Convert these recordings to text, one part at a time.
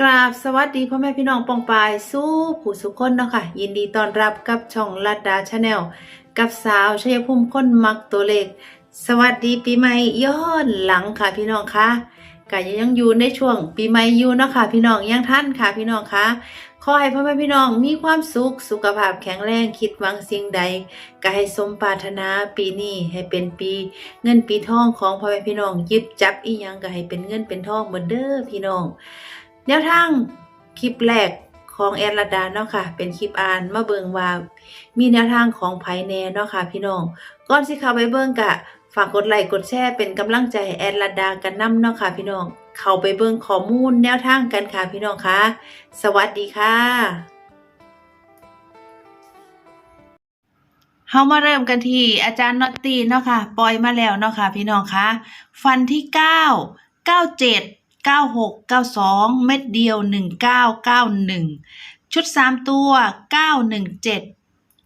กราบสวัสดีพ่อแม่พี่น้องปองปายสู้ผู้สุขคนเนาะค่ะ ยินดีต้อนรับกับช่องลัดดาชาแนลกับสาวชัยภูมิคนมักตัวเลขสวัสดีปีใหม่ย้อนหลังค่ะพี่น้องคะก็ยังอยู่ในช่วงปีใหม่อยู่เนาะค่ะพี่น้องยังท่านค่ะพี่น้องคะขอให้พ่อแม่พี่น้องมีความสุขสุขภาพแข็งแรงคิดหวังสิ่งใด ก็ให้สมปรารถนาปีนี้ให้เป็นปี เงินปีทองของพ่อแม่พี่น้องยิบจับอีหยังก็ให้เป็นเงินเป็นทองเหมือนเด้อพี่น้อง แนวทางคลิปแรกของแอดลดาเนาะค่ะ เป็นคลิปอ่านมาเบิงว่า มีแนวทางของไผแน่เนาะค่ะพี่น้องก่อนสิเข้าไปเบิงกะฝากกดไลค์กดแชร์เป็นกำลังใจแอดลดากันนำเนาะค่ะพี่น้องเข้าไปเบิงข้อมูลแนวทางกันค่ะพี่น้องคะสวัสดีค่ะเฮามาเริ่มกันที่อาจารย์นอตตีเนาะค่ะ ปล่อยมาแล้วเนาะค่ะ พี่น้องคะฟันที่9 97 96 92เจ็ด ม็ดเดียว 1991 ชุด 3 ตัว 917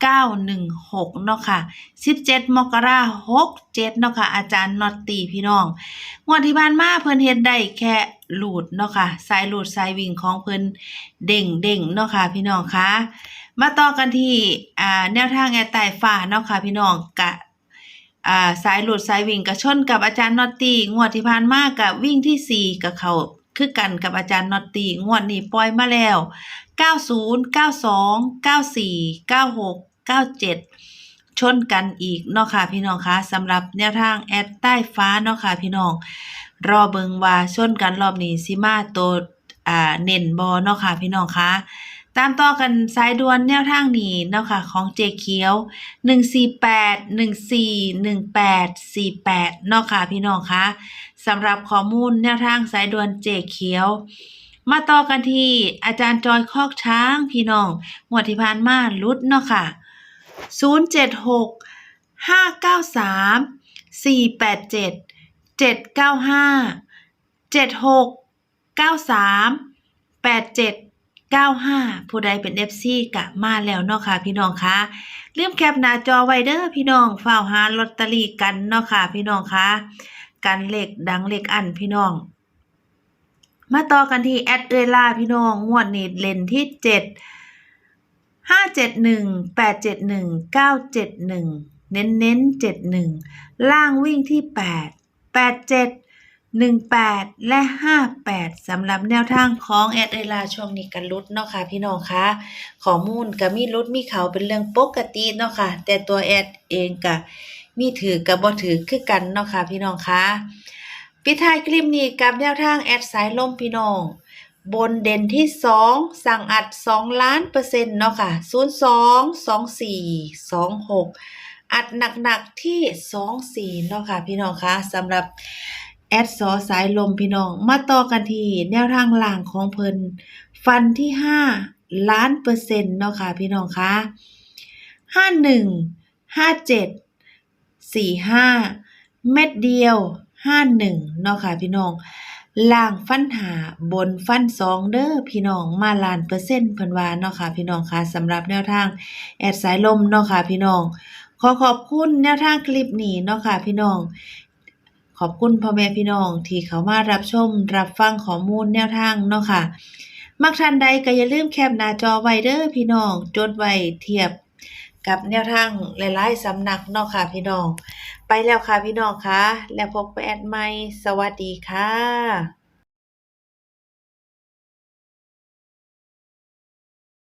916 เนาะค่ะ 17 มกราคม67เนาะค่ะ อาจารย์นอตตีพี่น้อง งวดที่ผ่านมาเพิ่นเฮ็ดได้แค่หลูดเนาะค่ะ สายหลูดสายวิ่งของเพิ่นเด้งเด้งเนาะค่ะ พี่น้องคะมาต่อกันที่อ่าแนวทางแอร์ไต่ฟ้าเนาะค่ะ พี่น้องกะ อ่าสายหลุดสายวิ่งกับชนกับอาจารย์นอตตี้งวดที่ผ่านมากับวิ่งที่4กับเขาคือกันกับอาจารย์นอตตี้งวดนี้ปล่อยมาแล้ว 90 92 94 96 97 ชนกันอีกเนาะค่ะพี่น้องคะสำหรับแนวทางแอดใต้ฟ้าเนาะค่ะพี่น้อง รอเบิงว่าชนกันรอบนี้สิมาตัวอ่าเน้นบอเนาะค่ะพี่น้องคะ ตามต่อกันสายด่วนแนวทางนี้เนาะค่ะของเจเขียวหนึ่งสี่แปดหนึ่งสี่หนึ่งแปดสี่แปดเนาะค่ะพี่น้องคะสำหรับข้อมูลแนวทางสายด่วนเจเขียว มาต่อกันที่อาจารย์จอยคอกช้างพี่น้องหมวดที่ผ่านมาลุดเนาะค่ะศูนย์เจ็ดห กห้าเก้าห้าเจ็ดหกเก้าสามแปดเจ็ดเก้าห้าผู้ใดเป็น FC กะมาแล้วเนาะค่ะ พี่น้องคะลืมแคปหน้าจอไว้เด้อพี่น้องเฝ้าหาลอตเตอรี่กันเนาะค่ะ พี่น้องคะกันเลขดังเลขอันพี่น้อง มาต่อกันที่แอดเอล่าพี่น้องงวดนี้เลนที่เจ็ดห้าเจ็ดหนึ่งแปดเจ็ดหนึ่งเก้าเจ็ดหนึ่งเน้นเน้นเจ็ดหนึ่งล่างวิ่งที่แปดแปดเจ็ด หนึ่งแปดและห้าแปดสำหรับแนวทางของแอดเอลาช่วงนี้กันลุดเนาะค่ะพี่น้องคะข้อมูลก็มีลดมีเขาเป็นเรื่องปกติเนาะค่ะแต่ตัวแอดเองก็มีถือกับบ่ถือคือกันเนาะค่ะพี่น้องคะปิดท้ายคลิปนี้กับแนวทางแอดสายลมพี่น้องบนเด่นที่2สั่งอัด2ล้านเปอร์เซ็นต์เนาะค่ะ02 24 26อัดหนักๆที่24เนาะค่ะพี่น้องคะสำหรับ แอดซอสายลมพี่น้อง มาต่อกันที่แนวทางล่างของเพิ่นฟันที่ห้าล้านเปอร์เซ็นต์เนาะค่ะพี่น้องคะห้าหนึ่งห้าเจ็ดสี่ห้าเม็ดเดียวห้าหนึ่งเนาะค่ะพี่น้องล่างฟันหาบนฟันสองเด้อพี่น้องมาล้านเปอร์เซ็นต์เพิ่นว่าเนาะค่ะพี่น้องคะสำหรับแนวทางแอดสายลมเนาะค่ะพี่น้องขอขอบคุณแนวทางคลิปนี้เนาะค่ะพี่น้อง ขอบคุณพ่อแม่พี่น้องที่เขามารับชมรับฟังข้อมูลแนวทางเนาะค่ะ มักทันใดก็อย่าลืมแคปหน้าจอไว้เด้อพี่น้อง จดไว้เทียบกับแนวทางหลายๆสำนักเนาะค่ะพี่น้อง ไปแล้วค่ะพี่น้องคะแล้วพบกับแอดใหม่สวัสดีค่ะ